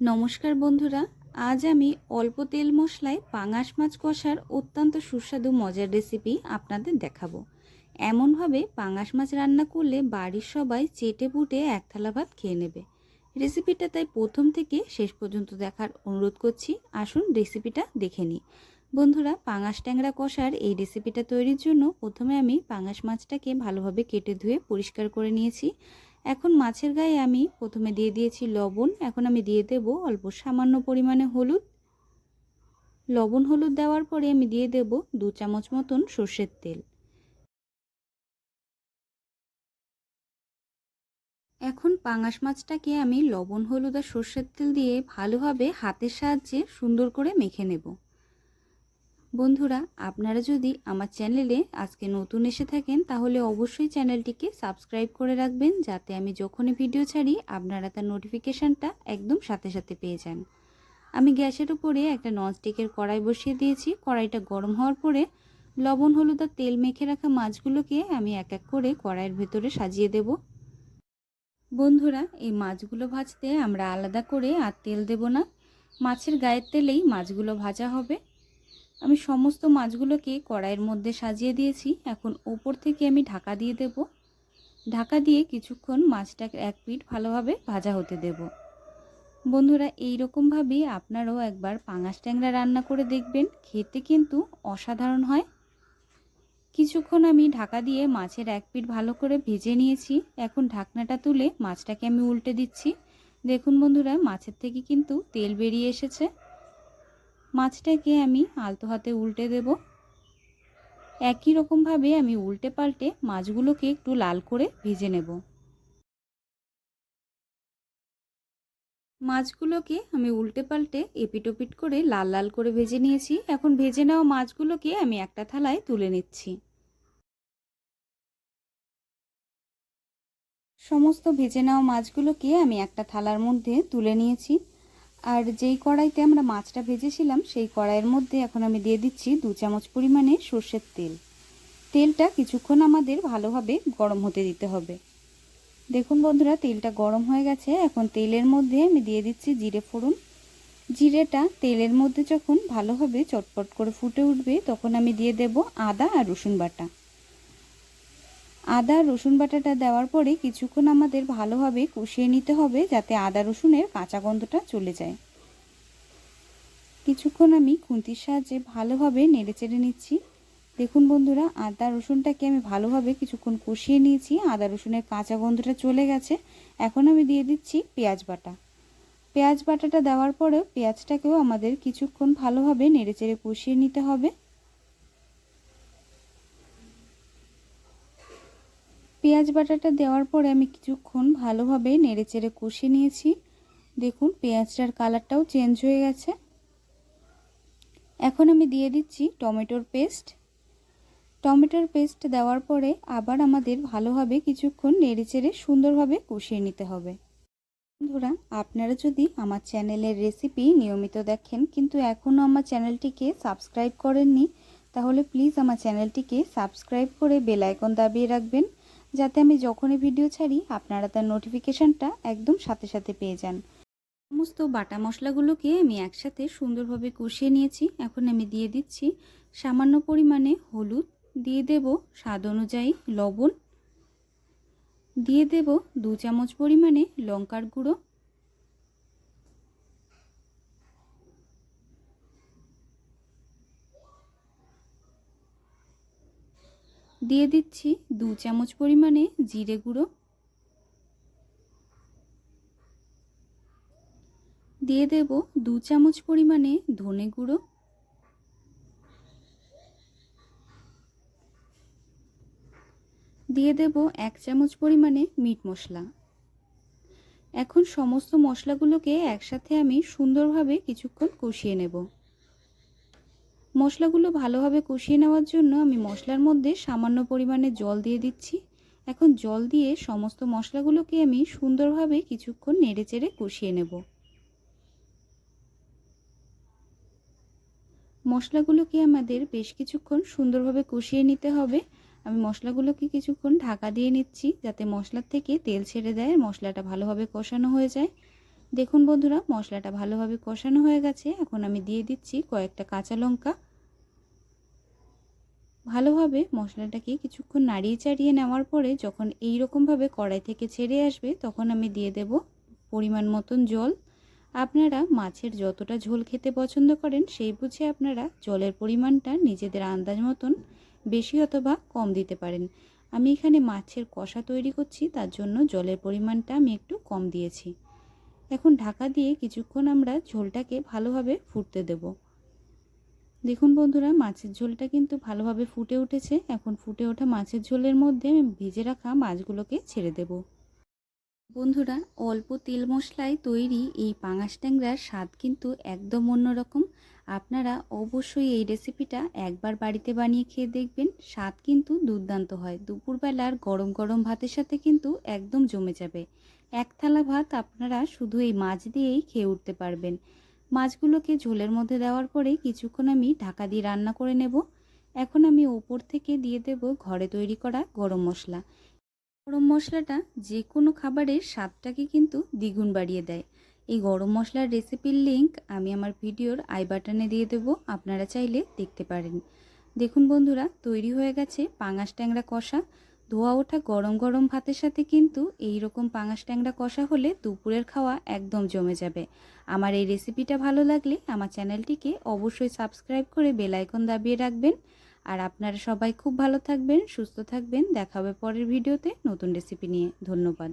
নমস্কার বন্ধুরা, আজ আমি অল্প তেল মশলায় পাঙাশ মাছ কষার অত্যন্ত সুস্বাদু মজার রেসিপি আপনাদের দেখাবো। এমনভাবে পাঙাশ মাছ রান্না করলে বাড়ির সবাই চেটে পুটে এক থালা ভাত খেয়ে নেবে। রেসিপিটা তাই প্রথম থেকে শেষ পর্যন্ত দেখার অনুরোধ করছি, আসুন রেসিপিটা দেখে নিই। বন্ধুরা, পাঙাশ ট্যাংরা কষার এই রেসিপিটা তৈরির জন্য প্রথমে আমি পাঙাশ মাছটাকে ভালোভাবে কেটে ধুয়ে পরিষ্কার করে নিয়েছি। এখন মাছের গায়ে আমি প্রথমে দিয়ে দিয়েছি লবণ, এখন আমি দিয়ে দেব অল্প সামান্য পরিমাণে হলুদ। লবণ হলুদ দেওয়ার পরে আমি দিয়ে দেব দু চামচ মতন সর্ষের তেল। এখন পাঙাশ মাছটাকে আমি লবণ, হলুদ আর সর্ষের তেল দিয়ে ভালোভাবে হাতের সাহায্যে সুন্দর করে মেখে নেব। বন্ধুরা, আপনারা যদি আমার চ্যানেলে আজকে নতুন এসে থাকেন, তাহলে অবশ্যই চ্যানেলটিকে সাবস্ক্রাইব করে রাখবেন, যাতে আমি যখনই ভিডিও ছাড়ি, আপনারা তার নোটিফিকেশানটা একদম সাথে সাথে পেয়ে যান। আমি গ্যাসের উপরে একটা ননস্টিকের কড়াই বসিয়ে দিয়েছি। কড়াইটা গরম হওয়ার পরে লবণ, হলুদ আর তেল মেখে রাখা মাছগুলোকে আমি এক এক করে কড়াইয়ের ভেতরে সাজিয়ে দেব। বন্ধুরা, এই মাছগুলো ভাজতে আমরা আলাদা করে আর তেল দেব না। মাছের গায়ের তেলেই মাছগুলো ভাজা হবে। আমি সমস্ত মাছগুলোকে কড়াইয়ের মধ্যে সাজিয়ে দিয়েছি। এখন ওপর থেকে আমি ঢাকা দিয়ে দেব। ঢাকা দিয়ে কিছুক্ষণ মাছটাকে এক পিঠ ভালোভাবে ভাজা হতে দেব। বন্ধুরা এই রকমভাবেই আপনারাও একবার পাঙাশ ট্যাংরা রান্না করে দেখবেন। খেতে কিন্তু অসাধারণ হয়। কিছুক্ষণ আমি ঢাকা দিয়ে মাছের এক পিঠ ভালো করে ভেজে নিয়েছি। এখন ঢাকনাটা তুলে মাছটাকে আমি উল্টে দিচ্ছি। দেখুন বন্ধুরা, মাছের থেকে কিন্তু তেল বেরিয়ে এসেছে। মাছটাকে আমি আলতো হাতে উল্টে দেব। একই রকমভাবে আমি উল্টে পাল্টে মাছগুলোকে একটু লাল করে ভেজে নেব। মাছগুলোকে আমি উল্টে পাল্টে এপিটোপিট করে লাল লাল করে ভেজে নিয়েছি। এখন ভেজে নেওয়া মাছগুলোকে আমি একটা থালায় তুলে নিচ্ছি। সমস্ত ভেজে নেওয়া মাছগুলোকে আমি একটা থালার মধ্যে তুলে নিয়েছি। আর যেই কড়াইতে আমরা মাছটা ভেজেছিলাম, সেই কড়াইয়ের মধ্যে এখন আমি দিয়ে দিচ্ছি দু চামচ পরিমাণে সর্ষের তেল। তেলটা কিছুক্ষণ আমাদের ভালোভাবে গরম হতে দিতে হবে। দেখুন বন্ধুরা, তেলটা গরম হয়ে গেছে। এখন তেলের মধ্যে আমি দিয়ে দিচ্ছি জিরে ফোড়ন। জিরেটা তেলের মধ্যে যখন ভালোভাবে চটপট করে ফুটে উঠবে, তখন আমি দিয়ে দেব আদা আর রসুন বাটা। আদা, রসুন বাটাটা দেওয়ার পরে কিছুক্ষণ আমাদের ভালোভাবে কষিয়ে নিতে হবে যাতে আদা, রসুনের কাঁচা গন্ধটা চলে যায়। কিছুক্ষণ আমি খুন্তির সাহায্যে ভালোভাবে নেড়ে চেড়ে নিচ্ছি। দেখুন বন্ধুরা, আদা, রসুনটাকে আমি ভালোভাবে কিছুক্ষণ কষিয়ে নিয়েছি। আদা, রসুনের কাঁচা গন্ধটা চলে গেছে। এখন আমি দিয়ে দিচ্ছি পেঁয়াজ বাটা। পেঁয়াজ বাটাটা দেওয়ার পরেও পেঁয়াজটাকেও আমাদের কিছুক্ষণ ভালোভাবে নেড়ে চেড়ে কষিয়ে নিতে হবে। পেঁয়াজ বাটাটা দেওয়ার পরে আমি কিছুক্ষণ ভালোভাবে নেড়ে চেড়ে কষিয়ে নিয়েছি। দেখুন, পেঁয়াজটার কালারটাও চেঞ্জ হয়ে গেছে। এখন আমি দিয়ে দিচ্ছি টমেটোর পেস্ট। টমেটোর পেস্ট দেওয়ার পরে আবার আমাদের ভালোভাবে কিছুক্ষণ নেড়ে চেড়ে সুন্দরভাবে কষিয়ে নিতে হবে। বন্ধুরা, আপনারা যদি আমার চ্যানেলের রেসিপি নিয়মিত দেখেন কিন্তু এখনও আমার চ্যানেলটিকে সাবস্ক্রাইব করেননি, তাহলে প্লিজ আমার চ্যানেলটিকে সাবস্ক্রাইব করে বেল আইকন দাবিয়ে রাখবেন। যাতে আমি যখনই ভিডিও ছাড়ি, আপনারা তার নোটিফিকেশানটা একদম সাথে সাথে পেয়ে যান। সমস্ত বাটা মশলাগুলোকে আমি একসাথে সুন্দরভাবে কষিয়ে নিয়েছি। এখন আমি দিয়ে দিচ্ছি সামান্য পরিমাণে হলুদ। দিয়ে দেব স্বাদ অনুযায়ী লবণ। দিয়ে দেব দু চামচ পরিমাণে লঙ্কার গুঁড়ো। দিয়ে দিচ্ছি দু চামচ পরিমাণে জিরে গুঁড়ো। দিয়ে দেব দু চামচ পরিমাণে ধনে গুঁড়ো। দিয়ে দেব এক চামচ পরিমাণে মিট মশলা। এখন সমস্ত মশলাগুলোকে একসাথে আমি সুন্দরভাবে কিছুক্ষণ কষিয়ে নেব। মশলাগুলো ভালোভাবে কষিয়ে নেওয়ার জন্য আমি মশলার মধ্যে সামান্য পরিমাণে জল দিয়ে দিচ্ছি। এখন জল দিয়ে সমস্ত মশলাগুলোকে আমি সুন্দরভাবে কিছুক্ষণ নেড়ে চেড়ে কষিয়ে নেব। মশলাগুলোকে আমাদের বেশ কিছুক্ষণ সুন্দরভাবে কষিয়ে নিতে হবে। আমি মশলাগুলোকে কিছুক্ষণ ঢাকা দিয়ে নিচ্ছি যাতে মশলার থেকে তেল ছেড়ে দেয় মশলাটা ভালোভাবে কষানো হয়ে যায়। দেখুন বন্ধুরা, মশলাটা ভালোভাবে কষানো হয়ে গেছে। এখন আমি দিয়ে দিচ্ছি কয়েকটা কাঁচা লঙ্কা। ভালোভাবে মশলাটাকে কিছুক্ষণ নাড়িয়ে চাড়িয়ে নেওয়ার পরে যখন এই রকমভাবে কড়াই থেকে ছেড়ে আসবে, তখন আমি দিয়ে দেব পরিমাণ মতন জল। আপনারা মাছের যতটা ঝোল খেতে পছন্দ করেন, সেই বুঝে আপনারা জলের পরিমাণটা নিজেদের আন্দাজ মতন বেশি অথবা কম দিতে পারেন। আমি এখানে মাছের কষা তৈরি করছি, তার জন্য জলের পরিমাণটা আমি একটু কম দিয়েছি। এখন ঢাকা দিয়ে কিছুক্ষণ আমরা ঝোলটাকে ভালোভাবে ফুটতে দেব। দেখুন বন্ধুরা, মাছের ঝোলটা কিন্তু ভালোভাবে ফুটে উঠেছে। এখন ফুটে ওঠা মাছের ঝোলের মধ্যে ভিজে রাখা মাছগুলোকে ছেড়ে দেব। বন্ধুরা, অল্প তেল মশলায় তৈরি এই পাঙাশ ট্যাংরার স্বাদ কিন্তু একদম অন্যরকম। আপনারা অবশ্যই এই রেসিপিটা একবার বাড়িতে বানিয়ে খেয়ে দেখবেন। স্বাদ কিন্তু দুর্দান্ত হয়। দুপুরবেলার গরম গরম ভাতের সাথে কিন্তু একদম জমে যাবে। এক থালা ভাত আপনারা শুধু এই মাছ দিয়েই খেয়ে উঠতে পারবেন। মাছগুলোকে ঝোলের মধ্যে দেওয়ার পরে কিছুক্ষণ আমি ঢাকা দিয়ে রান্না করে নেব। এখন আমি ওপর থেকে দিয়ে দেব ঘরে তৈরি করা গরম মশলা। গরম মশলাটা যে কোনো খাবারের স্বাদটাকে কিন্তু দ্বিগুণ বাড়িয়ে দেয়। এই গরম মশলার রেসিপির লিঙ্ক আমি আমার ভিডিওর আই বাটনে দিয়ে দেব, আপনারা চাইলে দেখতে পারেন। দেখুন বন্ধুরা, তৈরি হয়ে গেছে পাঙাশ ট্যাংরা কষা। ধোয়া ওঠা গরম গরম ভাতের সাথে কিন্তু এই রকম পাঙাশ ট্যাংরা কষা হলে দুপুরের খাওয়া একদম জমে যাবে। আমার এই রেসিপিটা ভালো লাগলে আমার চ্যানেলটিকে অবশ্যই সাবস্ক্রাইব করে বেল আইকন দাবিয়ে রাখবেন। আর আপনারা সবাই খুব ভালো থাকবেন, সুস্থ থাকবেন। দেখা হবে পরের ভিডিওতে নতুন রেসিপি নিয়ে। ধন্যবাদ।